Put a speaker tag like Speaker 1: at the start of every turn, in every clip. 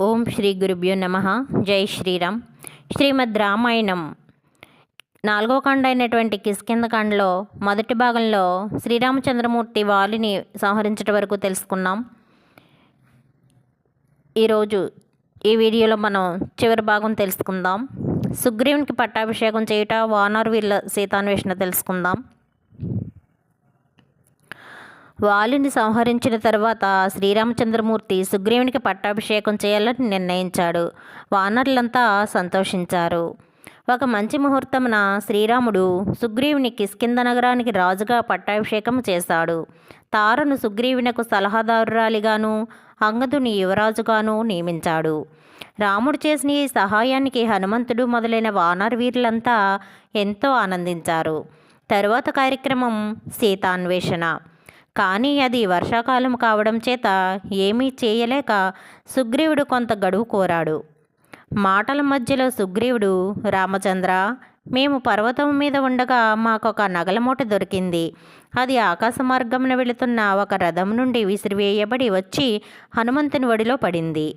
Speaker 1: ఓం శ్రీ గురుభ్యో నమ. జై శ్రీరామ్. శ్రీమద్ రామాయణం. నాలుగో కాండ అయినటువంటి కిష్కిందకాండలో మొదటి భాగంలో శ్రీరామచంద్రమూర్తి వాలిని సంహరించడం వరకు తెలుసుకున్నాం. ఈరోజు ఈ వీడియోలో మనం చివరి భాగం తెలుసుకుందాం. సుగ్రీవునికి పట్టాభిషేకం చేయుట వానర్ వీళ్ళ సీతాన్వేషణ తెలుసుకుందాం. వాలిని సంహరించిన తర్వాత శ్రీరామచంద్రమూర్తి సుగ్రీవునికి పట్టాభిషేకం చేయాలని నిర్ణయించాడు. వానరులంతా సంతోషించారు. ఒక మంచి ముహూర్తమున శ్రీరాముడు సుగ్రీవుని కిష్కింద నగరానికి రాజుగా పట్టాభిషేకం చేశాడు. తారను సుగ్రీవునకు సలహాదారురాలిగాను అంగదుని యువరాజుగాను నియమించాడు. రాముడు చేసిన ఈ సహాయానికి హనుమంతుడు మొదలైన వానర్ వీరులంతా ఎంతో ఆనందించారు. తరువాత కార్యక్రమం సీతాన్వేషణ. కానీ అది వర్షాకాలం కావడం చేత ఏమీ చేయలేక సుగ్రీవుడు కొంత గడువు కోరాడు. మాటల మధ్యలో సుగ్రీవుడు రామచంద్ర మేము పర్వతం మీద ఉండగా మాకొక నగలమూట దొరికింది. అది ఆకాశ మార్గంలో వెళుతున్న ఒక రథం నుండి విసిరివేయబడి వచ్చి హనుమంతుని ఒడిలో పడింది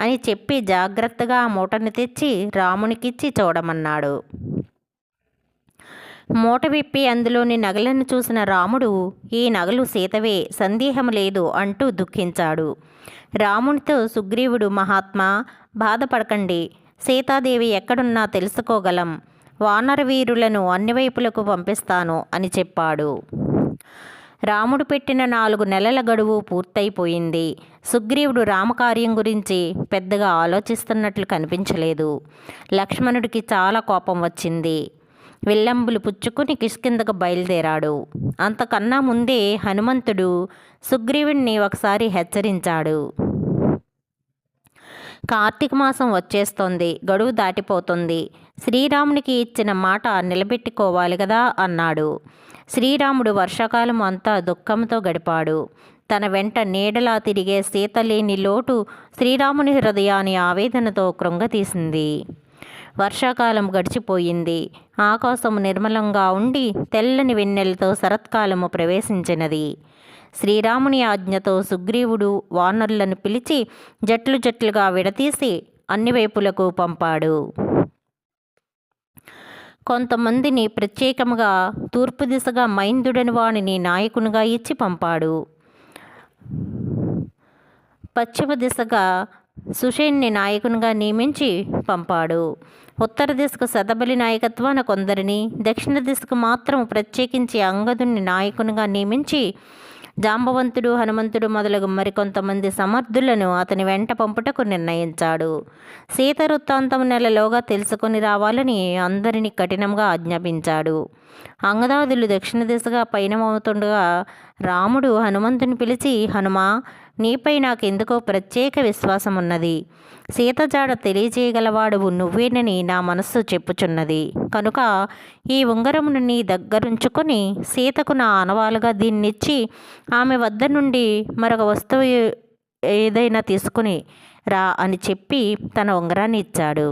Speaker 1: అని చెప్పి జాగ్రత్తగా ఆ మూటను తెచ్చి రామునికిచ్చి చూడమన్నాడు. మూట విప్పి అందులోని నగలను చూసిన రాముడు ఈ నగలు సీతవే సందేహం లేదు అంటూ దుఃఖించాడు. రామునితో సుగ్రీవుడు మహాత్మా బాధపడకండి. సీతాదేవి ఎక్కడున్నా తెలుసుకోగలం. వానర వీరులను అన్ని వైపులకు పంపిస్తాను అని చెప్పాడు. రాముడు పెట్టిన నాలుగు నెలల గడువు పూర్తయిపోయింది. సుగ్రీవుడు రామకార్యం గురించి పెద్దగా ఆలోచిస్తున్నట్లు కనిపించలేదు. లక్ష్మణుడికి చాలా కోపం వచ్చింది. విల్లంబులు పుచ్చుకుని కిష్కిందకు బయలుదేరాడు. అంతకన్నా ముందే హనుమంతుడు సుగ్రీవుణ్ణి ఒకసారి హెచ్చరించాడు. కార్తీక మాసం వచ్చేస్తోంది గడువు దాటిపోతుంది. శ్రీరామునికి ఇచ్చిన మాట నిలబెట్టుకోవాలి కదా అన్నాడు. శ్రీరాముడు వర్షాకాలం అంతా దుఃఖంతో గడిపాడు. తన వెంట నీడలా తిరిగే సీతలేని లోటు శ్రీరాముని హృదయాన్ని ఆవేదనతో కృంగతీసింది. వర్షాకాలం గడిచిపోయింది. ఆకాశం నిర్మలంగా ఉండి తెల్లని వెన్నెలతో శరత్కాలము ప్రవేశించినది. శ్రీరాముని ఆజ్ఞతో సుగ్రీవుడు వానరులను పిలిచి జట్లు జట్లుగా విడతీసి అన్ని వైపులకు పంపాడు. కొంతమందిని ప్రత్యేకముగా తూర్పు దిశగా మైందుడని వాణిని నాయకునిగా ఇచ్చి పంపాడు. పశ్చిమ దిశగా సుషేన్ని నాయకునిగా నియమించి పంపాడు. ఉత్తర దిశకు శతబలి నాయకత్వాన కొందరిని దక్షిణ దిశకు మాత్రం ప్రత్యేకించి అంగదుని నాయకునిగా నియమించి జాంబవంతుడు హనుమంతుడు మొదలగు మరికొంతమంది సమర్థులను అతని వెంట పంపుటకు నిర్ణయించాడు. సీత వృత్తాంతం నెలలోగా తెలుసుకొని రావాలని అందరినీ కఠినంగా ఆజ్ఞాపించాడు. అంగదాదులు దక్షిణ దిశగా పయనమవుతుండగా రాముడు హనుమంతుని పిలిచి హనుమా నీపై నాకెందుకో ప్రత్యేక విశ్వాసం ఉన్నది సీత జాడ తెలియజేయగలవాడు నువ్వేనని నా మనస్సు చెప్పుచున్నది. కనుక ఈ ఉంగరమును నీ దగ్గరుంచుకొని సీతకు నా ఆనవాలుగా దీన్నిచ్చి ఆమె వద్ద నుండి మరొక వస్తువు ఏదైనా తీసుకుని రా అని చెప్పి తన ఉంగరాన్ని ఇచ్చాడు.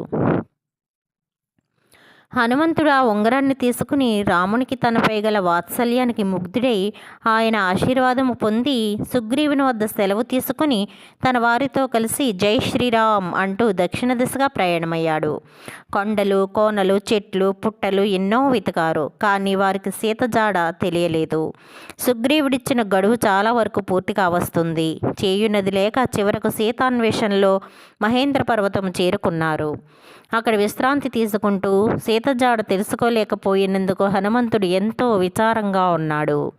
Speaker 1: హనుమంతుడు ఆ ఉంగరాన్ని తీసుకుని రామునికి తనపై గల వాత్సల్యానికి ముగ్ధుడై ఆయన ఆశీర్వాదము పొంది సుగ్రీవుని వద్ద సెలవు తీసుకుని తన వారితో కలిసి జై శ్రీరామ్ అంటూ దక్షిణ దిశగా ప్రయాణమయ్యాడు. కొండలు కోనలు చెట్లు పుట్టలు ఎన్నో వెతికారు కానీ వారికి సీత జాడ తెలియలేదు. సుగ్రీవుడిచ్చిన గడువు చాలా వరకు పూర్తిగా వస్తుంది. చేయునది లేక చివరకు సీతాన్వేషణలో మహేంద్ర పర్వతం చేరుకున్నారు. అక్కడ విశ్రాంతి తీసుకుంటూ సీతజాడ తెలుసుకోలేకపోయినందుకు హనుమంతుడు ఎంతో విచారంగా ఉన్నాడు.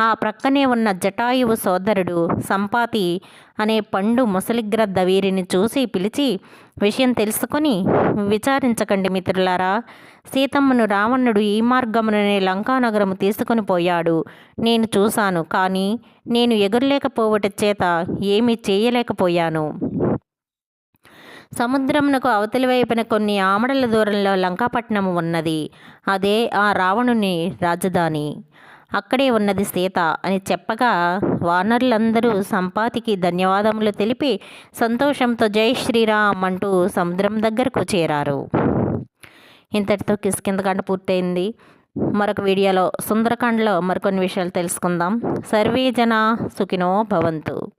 Speaker 1: ఆ ప్రక్కనే ఉన్న జటాయువు సోదరుడు సంపాతి అనే పండు ముసలిగ్రద్ద వీరిని చూసి పిలిచి విషయం తెలుసుకొని విచారించకండి మిత్రులారా. సీతమ్మను రావణుడు ఈ మార్గముననే లంకానగరము తీసుకొని పోయాడు. నేను చూశాను. కానీ నేను ఎగురలేకపోవట చేత ఏమీ చేయలేకపోయాను. సముద్రమునకు అవతలి వైపున కొన్ని ఆమడల దూరంలో లంకాపట్నం ఉన్నది. అదే ఆ రావణుని రాజధాని. అక్కడే ఉన్నది సీత అని చెప్పగా వానరులందరూ సంపాతికి ధన్యవాదములు తెలిపి సంతోషంతో జై శ్రీరామ్ అంటూ సముద్రం దగ్గరకు చేరారు. ఇంతటితో కిష్కిందకాండ పూర్తయింది. మరొక వీడియోలో సుందరకాండలో మరికొన్ని విషయాలు తెలుసుకుందాం. సర్వే జన సుఖినో భవంతు.